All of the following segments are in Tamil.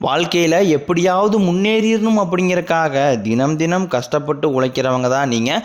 வாழ்க்கையில் எப்படியாவது முன்னேறிடணும் அப்படிங்கிறக்காக தினம் தினம் கஷ்டப்பட்டு உழைக்கிறவங்க தான் நீங்கள்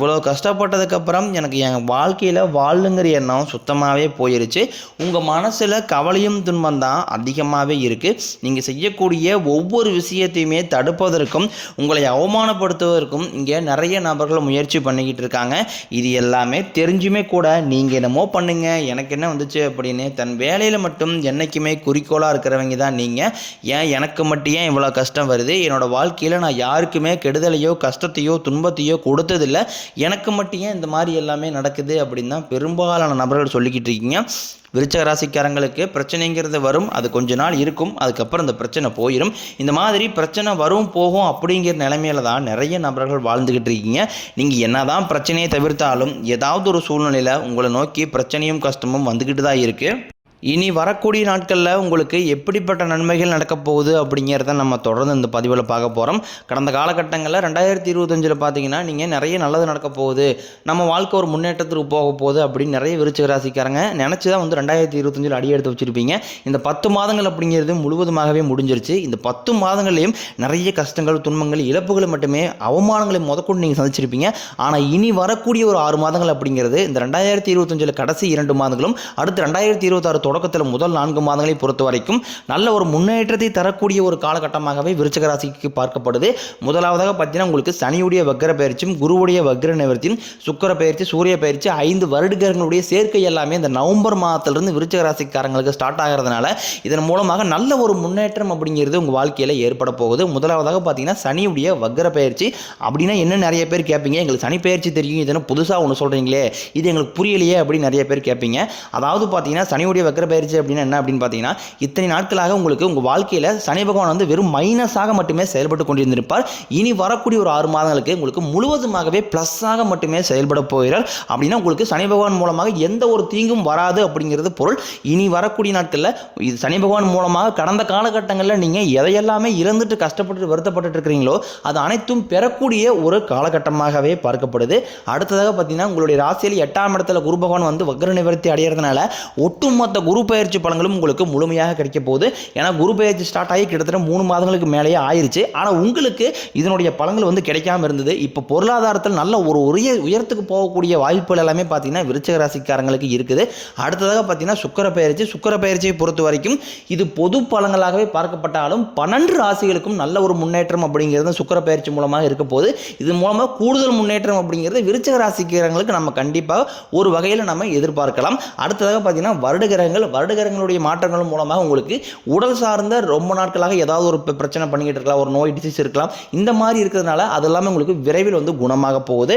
இவ்வளோ கஷ்டப்பட்டதுக்கப்புறம் எனக்கு என் வாழ்க்கையில் வாழுங்கிற எண்ணம் சுத்தமாகவே போயிருச்சு. உங்கள் மனசில் கவலையும் துன்பம் தான் அதிகமாகவே இருக்குது நீங்கள் செய்யக்கூடிய ஒவ்வொரு விஷயத்தையுமே தடுப்பதற்கும் உங்களை அவமானப்படுத்துவதற்கும் இங்கே நிறைய நபர்கள் முயற்சி பண்ணிக்கிட்டு இருக்காங்க. இது எல்லாமே தெரிஞ்சுமே கூட நீங்கள் என்னமோ பண்ணுங்க எனக்கு என்ன வந்துச்சு அப்படின்னு தன் வேலையில் மட்டும் என்றைக்குமே குறிக்கோளாக இருக்கிறவங்க தான் நீங்கள் ஏன் எனக்கு மட்டும் ஏன் இவ்வளோ கஷ்டம் வருது? என்னோடய வாழ்க்கையில் நான் யாருக்குமே கெடுதலையோ கஷ்டத்தையோ துன்பத்தையோ கொடுத்ததில்ல. எனக்கு மட்டும் ஏன் இந்த மாதிரி எல்லாமே நடக்குது அப்படின்னு தான் பெரும்பாலான நபர்கள் சொல்லிக்கிட்டு இருக்கீங்க. விருச்சக ராசிக்காரங்களுக்கு பிரச்சனைங்கிறது வரும் அது கொஞ்ச நாள் இருக்கும் அதுக்கப்புறம் இந்த பிரச்சனை போயிடும் இந்த மாதிரி பிரச்சனை வரும் போகும் அப்படிங்கிற நிலைமையில தான் நிறைய நபர்கள் வாழ்ந்துக்கிட்டு இருக்கீங்க. நீங்கள் என்னதான் பிரச்சனையை தவிர்த்தாலும் ஏதாவது ஒரு சூழ்நிலையில் உங்களை நோக்கி பிரச்சனையும் கஷ்டமும் வந்துக்கிட்டு தான் இருக்குது இனி வரக்கூடிய நாட்களில் உங்களுக்கு எப்படிப்பட்ட நன்மைகள் நடக்கப் போகுது அப்படிங்கிறத நம்ம தொடர்ந்து இந்த பதிவில் பார்க்க போகிறோம் கடந்த காலகட்டங்களில் ரெண்டாயிரத்தி இருபத்தஞ்சில் பார்த்தீங்கன்னா நீங்கள் நிறைய நல்லது நடக்க போகுது. நம்ம வாழ்க்கை ஒரு முன்னேற்றத்துக்கு போக போகுது அப்படின்னு நிறைய விருச்சிக ராசிக்காரங்க நினச்சி தான் வந்து ரெண்டாயிரத்தி இருபத்தஞ்சில் அடி எடுத்து வச்சுருப்பீங்க. இந்த பத்து மாதங்கள் அப்படிங்கிறது முழுவதுமாகவே முடிஞ்சிருச்சு. இந்த பத்து மாதங்களையும் நிறைய கஷ்டங்கள் துன்பங்கள் இழப்புகள் மட்டுமே அவமானங்களை முதற்கொண்டு நீங்கள் சந்திச்சிருப்பீங்க. ஆனால் இனி வரக்கூடிய ஒரு ஆறு மாதங்கள் அப்படிங்கிறது இந்த ரெண்டாயிரத்தி இருபத்தஞ்சில் கடைசி இரண்டு மாதங்களும் அடுத்து ரெண்டாயிரத்தி இருபத்தாறு தொடக்கத்தில் முதல் நான்கு மாதங்களை பொறுத்த வரைக்கும் நல்ல ஒரு முன்னேற்றத்தை தரக்கூடிய ஒரு காலகட்டமாகவே விருச்சக ராசிக்கு பார்க்கப்படுது. முதலாவதாக பார்த்தீங்கன்னா உங்களுக்கு சனியுடைய வக்கர பயிற்சியும் குருவுடைய வக்ர நிவர்த்தியும் சுக்கர பயிற்சி சூரிய பயிற்சி ஐந்து வருடங்களுடைய சேர்க்கை எல்லாமே இந்த நவம்பர் மாதத்திலிருந்து விருச்சக ராசிக்காரங்களுக்கு ஸ்டார்ட் ஆகிறதுனால இதன் மூலமாக நல்ல ஒரு முன்னேற்றம் அப்படிங்கிறது உங்கள் வாழ்க்கையில் ஏற்பட போகுது. முதலாவதாக பார்த்தீங்கன்னா சனியுடைய வக்ர பயிற்சி அப்படின்னா என்ன நிறைய பேர் கேட்பீங்க எங்களுக்கு சனி பயிற்சி தெரியும். இதெல்லாம் புதுசாக ஒன்று சொல்கிறீங்களே இது எங்களுக்கு புரியலையே அப்படின்னு நிறைய பேர் கேட்பீங்க அதாவது பார்த்தீங்கன்னா சனியுடைய வக்ர பயிற்சி அப்படின்னா என்ன அப்படின்னு பார்த்தீங்கன்னா இத்தனை நாட்களாக உங்களுக்கு உங்கள் வாழ்க்கையில் சனி பகவான் வந்து வெறும் மைனஸாக மட்டுமே செயல்பட்டு கொண்டிருந்திருப்பார். இனி வரக்கூடிய ஒரு ஆறு மாதங்களுக்கு உங்களுக்கு முழுவதுமாகவே ப்ளஸ்ஸாக மட்டுமே செயல்பட போகிறார். அப்படின்னா உங்களுக்கு சனி பகவான் மூலமாக எந்த ஒரு தீங்கும் வராது அப்படிங்கிறது பொருள். இனி வரக்கூடிய நாட்களில் இது சனி பகவான் மூலமாக கடந்த காலகட்டங்களில் நீங்கள் எதையெல்லாமே இழந்துட்டு கஷ்டப்பட்டு வருத்தப்பட்டு இருக்கிறீங்களோ அது அனைத்தும் பெறக்கூடிய ஒரு காலகட்டமாகவே பார்க்கப்படுது. அடுத்ததாக பார்த்தீங்கன்னா உங்களுடைய ராசியில் எட்டாம் இடத்துல குரு பகவான் வந்து வக்ர நிவர்த்தி அடைகிறதுனால ஒட்டுமொத்த குரு பயிற்சி பலன்களும் உங்களுக்கு முழுமையாக கிடைக்க போகுது. ஏன்னா குரு பயிற்சி ஸ்டார்ட் ஆகி கிட்டத்தட்ட மூணு மாதங்களுக்கு மேலேயே ஆயிருச்சு. ஆனால் உங்களுக்கு இதனுடைய பலன்கள் வந்து கிடைக்காம இருந்தது. இப்போ பொருளாதாரத்தில் நல்ல ஒரு உரிய உயரத்துக்கு போகக்கூடிய வாய்ப்புகள் எல்லாமே பார்த்தீங்கன்னா விருச்சக ராசிக்காரங்களுக்கு இருக்குது. அடுத்ததாக பார்த்தீங்கன்னா சுக்கர பயிற்சி சுக்கர பயிற்சியை பொறுத்த வரைக்கும் இது பொது பலங்களாகவே பார்க்கப்பட்டாலும் பன்னெண்டு ராசிகளுக்கும் நல்ல ஒரு முன்னேற்றம் அப்படிங்கிறது சுக்கர பயிற்சி மூலமாக இருக்க போது இது மூலமாக கூடுதல் முன்னேற்றம் அப்படிங்கிறது விருச்சக ராசிக்காரங்களுக்கு நம்ம கண்டிப்பாக ஒரு வகையில் நம்ம எதிர்பார்க்கலாம். அடுத்ததாக பார்த்தீங்கன்னா வருட கிரகங்கள் மாற்றங்கள் வருடகரங்களுடைய மாற்றங்கள் மூலமாக உங்களுக்கு உடல் சார்ந்த ரொம்ப நாட்களாக ஏதாவது ஒரு பிரச்சனை பண்ணிக்கிட்டு இருக்கலாம் ஒரு நோய் டிசீஸ் இருக்கலாம். இந்த மாதிரி இருக்கிறதுனால அது எல்லாமே உங்களுக்கு விரைவில் வந்து குணமாக போகுது.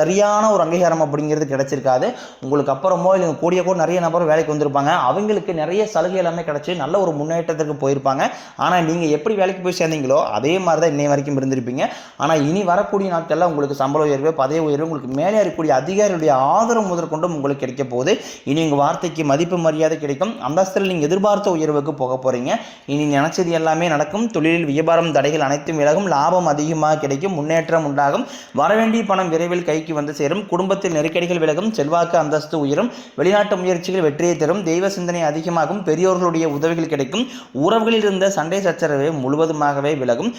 சரியான ஒரு அங்கீகாரம் அப்படிங்கிறது கிடைச்சிருக்காது. உங்களுக்கு அப்புறமோ இல்லை கூடிய கூட நிறைய நபர் வேலைக்கு வந்திருப்பாங்க. அவங்களுக்கு நிறைய சலுகை எல்லாமே கிடச்சி நல்ல ஒரு முன்னேற்றத்துக்கு போயிருப்பாங்க. ஆனால் நீங்கள் எப்படி வேலைக்கு போய் சேர்ந்தீங்களோ அதே மாதிரி தான் இன்னை வரைக்கும் இருந்திருப்பீங்க. ஆனால் இனி வரக்கூடிய நாட்களில் உங்களுக்கு சம்பள உயர்வு பதவி உயர்வு உங்களுக்கு மேலே இருக்கக்கூடிய அதிகாரியுடைய ஆதரவு முதற்கொண்டும் உங்களுக்கு கிடைக்க போகுது. இனி உங்கள் வார்த்தைக்கு மதிப்பு மரியாதை கிடைக்கும். அந்தஸ்தில் நீங்கள் எதிர்பார்த்த உயர்வுக்கு போக போகிறீங்க இனி நினச்சது எல்லாமே நடக்கும். தொழிலில் வியாபாரம் தடைகள் அனைத்தும் விலகும். லாபம் அதிகமாக கிடைக்கும். முன்னேற்றம் உண்டாகும். வரவேண்டிய பணம் விரைவில் கைக்கு வந்து சேரும். குடும்பத்தில் நெருக்கடிகள் விலகும். செல்வாக்கு அந்தஸ்து உயரும். வெளிநாட்டு முயற்சிகள் வெற்றியை தரும். தெய்வ சிந்தனை அதிகமாகும். பெரியோர்களுடைய உதவிகள் கிடைக்கும். உறவுகளில் இருந்த சண்டை சச்சரவு முழுவதுமாகவே விலகும்.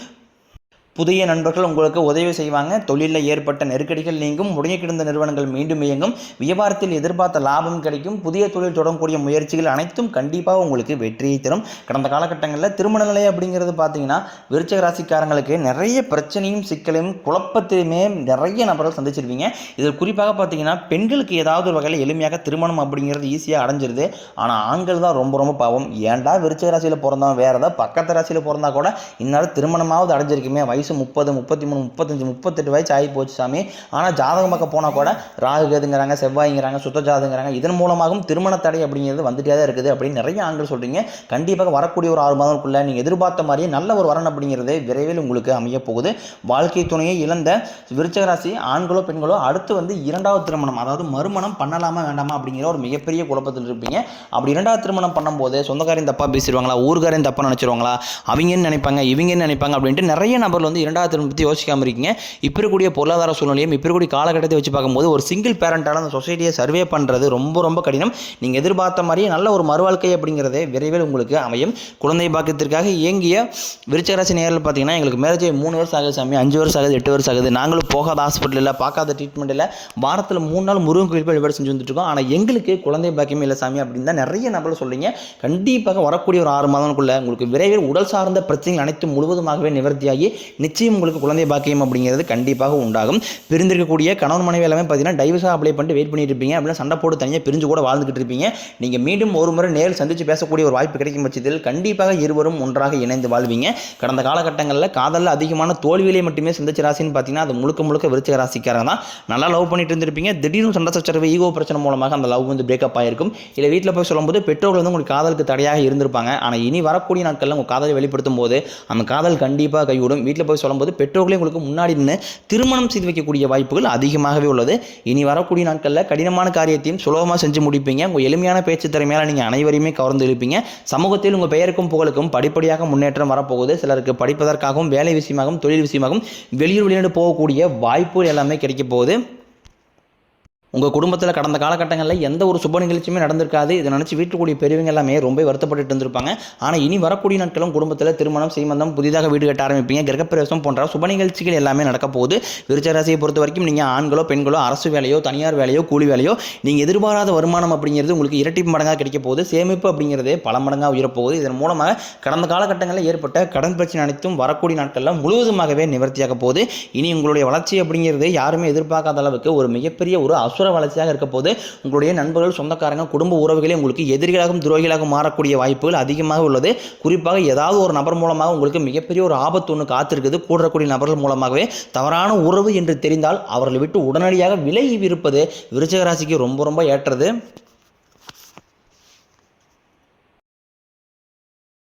புதிய நண்பர்கள் உங்களுக்கு உதவி செய்வாங்க. தொழிலில் ஏற்பட்ட நெருக்கடிகள் நீங்கும். முடங்கி கிடந்த நிறுவனங்கள் மீண்டும் இயங்கும். வியாபாரத்தில் எதிர்பார்த்த லாபம் கிடைக்கும். புதிய தொழில் தொடங்கக்கூடிய முயற்சிகள் அனைத்தும் கண்டிப்பாக உங்களுக்கு வெற்றியை தரும். கடந்த காலகட்டங்களில் திருமண நிலை அப்படிங்கிறது பார்த்தீங்கன்னா விருச்சக ராசிக்காரங்களுக்கு நிறைய பிரச்சனையும் சிக்கலையும் குழப்பத்தையுமே நிறைய நபர்கள் சந்திச்சிருப்பீங்க. இதில் குறிப்பாக பார்த்தீங்கன்னா பெண்களுக்கு ஏதாவது ஒரு வகையில் எளிமையாக திருமணம் அப்படிங்கிறது ஈஸியாக அடைஞ்சிருது. ஆனால் ஆண்கள் தான் ரொம்ப ரொம்ப பாவம். ஏன்டா விருச்சக ராசியில் பிறந்தோம்? வேறு ஏதாவது பக்கத்து ராசியில் பிறந்தா கூட இந்நேரம் திருமணமாவது அடைஞ்சிருக்குமே. வயசு முப்பது முப்பத்தி மூணு முப்பத்தஞ்சு முப்பத்தெட்டு வயசு ஆகி போச்சு சாமி. ஆனால் ஜாதகம் பக்கம் போனால் கூட ராகு கேதுங்கிறாங்க செவ்வாய்ங்கிறாங்க சுத்த ஜாதகங்கிறாங்க இதன் மூலமாகவும் திருமண தடை அப்படிங்கிறது வந்துட்டே தான் இருக்குது அப்படின்னு நிறைய ஆண்கள் சொல்கிறீங்க கண்டிப்பாக வரக்கூடிய ஒரு ஆறு மாதங்களுக்குள்ளே நீங்கள் எதிர்பார்த்த மாதிரியே நல்ல ஒரு வரன் அப்படிங்கிறது விரைவில் உங்களுக்கு அமைய போகுது. வாழ்க்கை துணையை இழந்த விருச்சகராசி ஆண்களோ பெண்களோ அடுத்து வந்து இரண்டாவது திருமணம் அதாவது மறுமணம் பண்ணலாமா வேண்டாமா அப்படிங்கிற ஒரு மிகப்பெரிய குழப்பத்தில் இருப்பீங்க. அப்படி இரண்டாவது திருமணம் பண்ணும்போது சொந்தக்காரையும் தப்பாக பேசிடுவாங்களா ஊர்காரையும் தப்பாக நினச்சிருவாங்களா அவங்கன்னு நினைப்பாங்க இவங்கன்னு நினைப்பாங்க அப்படின்ட்டு நிறைய நபர்கள் வந்து இரண்டாவது திருமணம் பற்றி யோசிக்காமல் இருக்கீங்க. இப்போ இருக்கக்கூடிய பொருளாதார சூழ்நிலையும் இப்போ இருக்கக்கூடிய காலகட்டத்தை வச்சு பார்க்கும்போது ஒரு சிங்கிள் பேரண்டான அந்த சொசைட்டியை சர்வே பண்ணுறது ரொம்ப ரொம்ப கடினம். நீங்கள் எதிர்பார்த்த மாதிரியே நல்ல ஒரு மறுவாழ்க்கை அப்படிங்கிறத விரைவில் உங்களுக்கு அமையும். குழந்தை பாக்கியத்திற்காக இயங்கிய விருச்சராசி நேரில் பார்த்தீங்கன்னா எங்களுக்கு மேரேஜ் மூணு வருஷம் ஆகுது சாமி அஞ்சு வருஷம் ஆகுது எட்டு வருஷம் ஆகுது. நாங்களும் போகாத ஹாஸ்பிட்டலில் பார்க்காத ட்ரீட்மெண்ட் இல்லை. வாரத்தில் மூணு நாள் முருகன் கோயில் போய் வழிபாடு செஞ்சு வந்துட்டு இருக்கோம். ஆனால் எங்களுக்கு குழந்தை பாக்கியமே இல்லை சாமி அப்படின்னு தான் நிறைய நபர்கள் சொல்கிறீங்க கண்டிப்பாக வரக்கூடிய ஒரு ஆறு மாதங்களுக்குள்ள உங்களுக்கு விரைவில் உடல் சார்ந்த பிரச்சனைகள் அனைத்தும் முழுவதுமாகவே நிவர்த்தியாகி நிச்சயம் உங்களுக்கு குழந்தை பாக்கியம் அப்படிங்கிறது கண்டிப்பாக உண்டாகும். பிரிந்திருக்கக்கூடிய கணவன் மனைவி எல்லாமே பார்த்தீங்கன்னா டைவர்ஸாக அப்ளை பண்ணிட்டு வெயிட் பண்ணிட்டு இருப்பீங்க. அப்படின்னா சண்டை போட்டு தனியாக பிரிஞ்சு கூட வாழ்ந்துகிட்டு இருப்பீங்க. நீங்கள் மீண்டும் ஒரு முறை நேரில் சந்தித்து பேசக்கூடிய ஒரு வாய்ப்பு கிடைக்கும் பட்சத்தில் கண்டிப்பாக இருவரும் ஒன்றாக இணைந்து வாழ்வீங்க. கடந்த காலகட்டங்களில் காதலில் அதிகமான தோல்வியிலே மட்டுமே சந்திச்ச ராசின்னு பார்த்தீங்கன்னா அது முழுக்க முழுக்க விருச்சிக ராசிக்காரங்க தான். நல்லா லவ் பண்ணிட்டு இருந்திருப்பீங்க. திடீர்னு சண்டை சச்சரவு ஈகோ பிரச்சனை மூலமாக அந்த லவ் வந்து பிரேக்கப் ஆயிருக்கும். இல்லை வீட்டில் போய் சொல்லும்போது பெற்றோர்கள் வந்து உங்களுக்கு காதலுக்கு தடையாக இருந்திருப்பாங்க. ஆனால் இனி வரக்கூடிய நாட்களில் உங்கள் காதலை வெளிப்படுத்தும் போது அந்த காதல் கண்டிப்பாக கைவிடும் வீட்டில் போய் சொல்லும்போது பெற்றோர்களே உங்களுக்கு முன்னாடி நின்று திருமணம் செய்து வைக்கக்கூடிய வாய்ப்புகள் அதிகமாகவே உள்ளது. இனி வரக்கூடிய நாட்களில் கடினமான காரியத்தையும் சுலபமாக செஞ்சு முடிப்பீங்க. உங்கள் எளிமையான பேச்சு திறமையால் நீங்கள் அனைவரையுமே கவர்ந்து இழுப்பீங்க. சமூகத்தில் உங்கள் பெயருக்கும் புகழுக்கும் படிப்படியாக முன்னேற்றம் வரப்போகுது. சிலருக்கு படிப்பதற்காகவும் வேலை விஷயமாகவும் தொழில் விஷயமாகவும் வெளியூர் வெளிநாடு போகக்கூடிய வாய்ப்புகள் எல்லாமே கிடைக்க போகுது. உங்கள் குடும்பத்தில் கடந்த காலகட்டங்களில் எந்த ஒரு சுப நிகழ்ச்சியுமே நடந்திருக்காது. இதை நினச்சி வீட்டுக்கூடிய பெரியவங்க எல்லாமே ரொம்ப வருத்தப்பட்டு இருந்திருப்பாங்க. ஆனால் இனி வரக்கூடிய நாட்களும் குடும்பத்தில் திருமணம் சீமந்தம் புதிதாக வீடு கட்ட ஆரம்பிப்பீங்க. கிரகப்பிரவேசம் போன்ற சுப நிகழ்ச்சிகள் எல்லாமே நடக்க போகுது. விருச்சராசியை பொறுத்த வரைக்கும் நீங்கள் ஆண்களோ பெண்களோ அரசு வேலையோ தனியார் வேலையோ கூலி வேலையோ நீங்கள் எதிர்பாராத வருமானம் அப்படிங்கிறது உங்களுக்கு இரட்டி மடங்காக கிடைக்க போகுது. சேமிப்பு அப்படிங்கிறதே பல மடங்காக உயரப்போகுது இதன் மூலமாக கடந்த காலகட்டங்களில் ஏற்பட்ட கடன் பிரச்சனை அனைத்தும் வரக்கூடிய நாட்களில் முழுவதுமாகவே நிவர்த்தியாக போகுது. இனி உங்களுடைய வளர்ச்சி அப்படிங்கிறது யாருமே எதிர்பார்க்காத அளவுக்கு ஒரு மிகப்பெரிய ஒரு அசுர வளர்ச்சியாக இருக்க போது உங்களுடைய நண்பர்கள் சொந்தக்காரங்க குடும்ப உறவுகளே உங்களுக்கு எதிரிகளாகவும் துரோகிகளாகவும் மாறக்கூடிய வாய்ப்புகள் அதிகமாக உள்ளது. குறிப்பாக ஏதாவது ஒரு நபர் மூலமாக உங்களுக்கு மிகப்பெரிய ஒரு ஆபத்து ஒன்று காத்திருக்குது. கூடக்கூடிய நபர்கள் மூலமாகவே தவறான உறவு என்று தெரிந்தால் அவர்களை விட்டு உடனடியாக விலகி இருப்பது விருச்சக ராசிக்கு ரொம்ப ரொம்ப ஏற்றது.